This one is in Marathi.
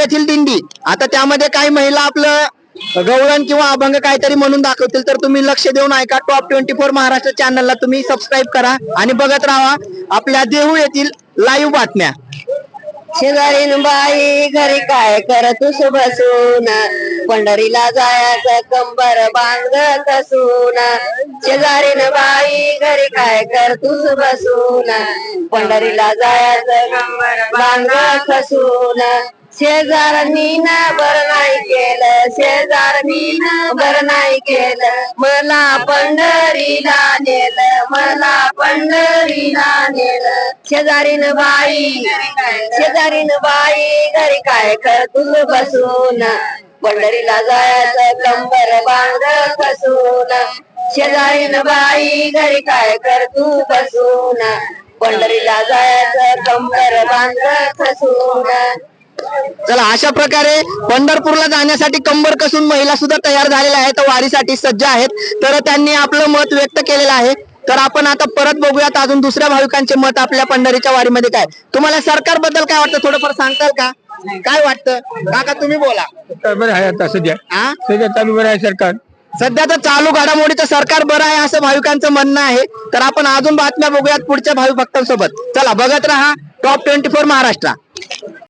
येथील दिंडी. आता त्यामध्ये काही महिला आपलं गवळण किंवा अभंग काहीतरी म्हणून दाखवतील तर तुम्ही लक्ष देऊन ऐका. टॉप ट्वेंटी फोर महाराष्ट्र चॅनलला तुम्ही सबस्क्राईब करा आणि बघत राहा. आपल्या देहू येथील लाईव्ह बातम्या. शेजारी बाई घरी काय करत बसून पंढरीला जायचं कंबर बांधत असून. शेजारी बाई घरी काय करतुस बसून पंढरीला जायचं कंबर बांधत असून. शेजारनी बर नाही केलं शेजारनी बर नाही केलं. मला पंढरीला नेलं मला पंढरीला नेलं. शेजारीन बाई शेजारीन बाई घरी काय कर तुझ बसून? पंढरीला जायचं कंबर बांध बसून. शेजारीन बाई घरी काय कर तू बसून? पंढरीला जायचं कंबर बांध कसून चला अशा प्रकारे पंढरपूरला जाण्यासाठी कंबर कसून महिला सुद्धा तयार झालेल्या आहेत वारीसाठी सज्ज आहेत. तर त्यांनी आपलं मत व्यक्त केलेलं आहे. तर आपण आता परत बघूयात अजून दुसऱ्या भाविकांचे मत आपल्या पंढरीच्या वारीमध्ये काय. तुम्हाला सरकारबद्दल काय वाटतं? थोडंफार सांगताल का? काय वाटतं? काका तुम्ही बोला. सरकार बरं आहे आता सध्या. सध्या चालू बरं आहे सरकार. सध्या तर चालू घडामोडीचं सरकार बरं आहे असं भाविकांचं म्हणणं आहे. तर आपण अजून बातम्या बघूयात पुढच्या भाविक भक्तांसोबत चला बघत राहा. Top twenty four Maharashtra.